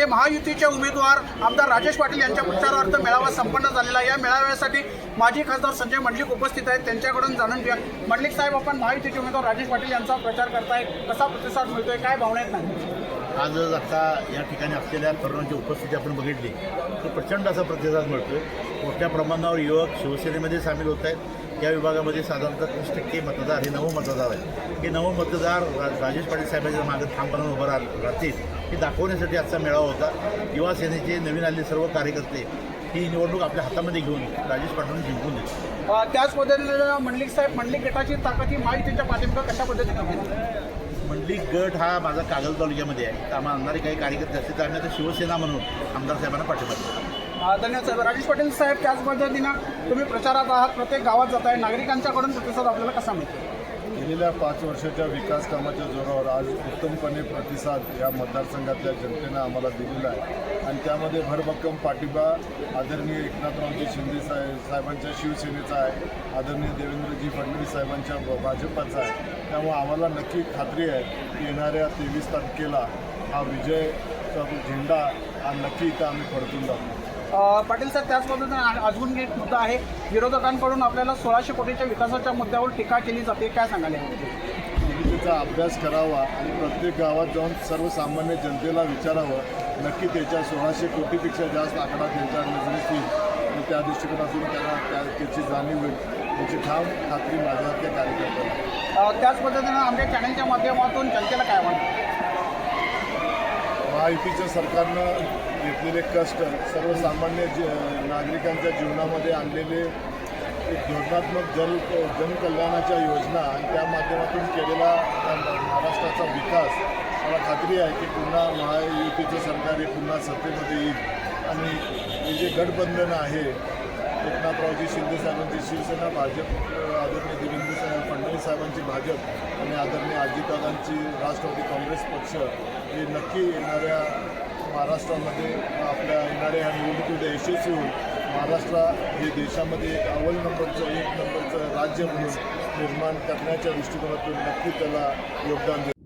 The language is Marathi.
ते महायुतीचे उमेदवार आमदार राजेश पाटील यांच्या प्रचारार्थ मेळावा संपन्न झालेला आहे. या मेळाव्यासाठी माजी खासदार संजय मंडलिक उपस्थित आहेत. त्यांच्याकडून जाणून घ्या मंडलिक साहेब आपण महायुतीचे उमेदवार राजेश पाटील यांचा प्रचार करताय. कसा प्रतिसाद मिळतोय? काय भावना आहेत नाही आज आता या ठिकाणी असलेल्या तरुणांची उपस्थिती आपण बघितली. तर प्रचंड असा प्रतिसाद मिळतो मोठ्या प्रमाणावर युवक शिवसेनेमध्ये सामील होत आहेत. या विभागामध्ये साधारणतः तीस टक्के मतदार हे नवं मतदार आहेत. हे नवं मतदार रा- राजेश पाटील साहेबांच्या मागे ठामपणे उभं राह राहतील हे दाखवण्यासाठी आजचा मेळावा होता. युवा सेनेचे नवीन आलेले सर्व कार्यकर्ते ही निवडणूक आपल्या हातामध्ये घेऊन राजेश पाटलांनी जिंकून देतील. अ, त्याच पद्धतीने मंडलिक साहेब मंडलिक गटाची ताकद ही महायुतीच्या पाठिंबा कशा पद्धतीने होईल? मंडली गट हा माझा कागल तालुक्यामध्ये आहे. तर आम्हाला आणणारे काही कार्यकर्ते असतील तर आम्ही आता शिवसेना म्हणून आमदार साहेबांना पाठिंबा अ, धन्यवाद साहेब. राजेश पाटील साहेब त्याच पद्धतीनं तुम्ही प्रचारात आहात. प्रत्येक गावात जात आहे. नागरिकांच्याकडून प्रतिसाद आपल्याला कसा मिळतो? गेलेल्या पाच वर्षाच्या विकास कामाच्या जोरावर आज उत्तमपणे प्रतिसाद या मतदारसंघातल्या जनतेनं आम्हाला दिलेला आहे. आणि त्यामध्ये भरभक्कम पाठिंबा आदरणीय एकनाथरावजी शिंदे साहेब साहेबांच्या शिवसेनेचा आहे. आदरणीय देवेंद्रजी फडणवीस साहेबांच्या भाजपाचा आहे. त्यामुळे आम्हाला नक्की खात्री आहे की येणाऱ्या तेवीस तारखेला हा विजयचा झेंडा हा नक्की इथं आम्ही फडकून जातो पाटील साहेब त्याच पद्धतीने अजून एक मुद्दा आहे. विरोधकांकडून आपल्याला सोळाशे कोटीच्या विकासाच्या मुद्द्यावर टीका केली जाते. काय यावर? विविधतेचा अभ्यास करावा आणि प्रत्येक गावात जाऊन सर्वसामान्य जनतेला विचारावं. नक्की त्याच्या सोळाशे कोटीपेक्षा जास्त आकडा त्यांच्या नजरेत येईल. आणि त्या दृष्टिकोनातून त्यांना त्या त्याची जाणीव होईल. याची ठाम खात्री माझ्यासारख्या कार्यकर्त्यांना अ, त्याच पद्धतीनं आमच्या चॅनलच्या माध्यमातून जनतेला काय वाटतं? महायुतीच्या सरकारनं घेतलेले कष्ट सर्वसामान्य ज नागरिकांच्या जीवनामध्ये आणलेले एक धोरणात्मक जन जनकल्याणाच्या योजना आणि त्या माध्यमातून केलेला महाराष्ट्राचा विकास. मला खात्री आहे की पुन्हा महायुतीचं सरकार हे पुन्हा सत्तेमध्ये येईल. आणि हे जे गठबंधन आहे एकनाथरावजी शिंदे साहेबांची शिवसेना भाजप आदरणीय देवेंद्र साहेब फडणवीस साहेबांची भाजप आणि आदरणीय अजितदादांची राष्ट्रवादी काँग्रेस पक्ष हे नक्की येणाऱ्या महाराष्ट्रामध्ये आपल्या येणाऱ्या ह्या निवडणुकीमध्ये यशस्वी होऊन महाराष्ट्र हे देशामध्ये एक अव्वल नंबरचं एक नंबरचं राज्य म्हणून निर्माण करण्याच्या दृष्टिकोनातून नक्की त्याला योगदान देईल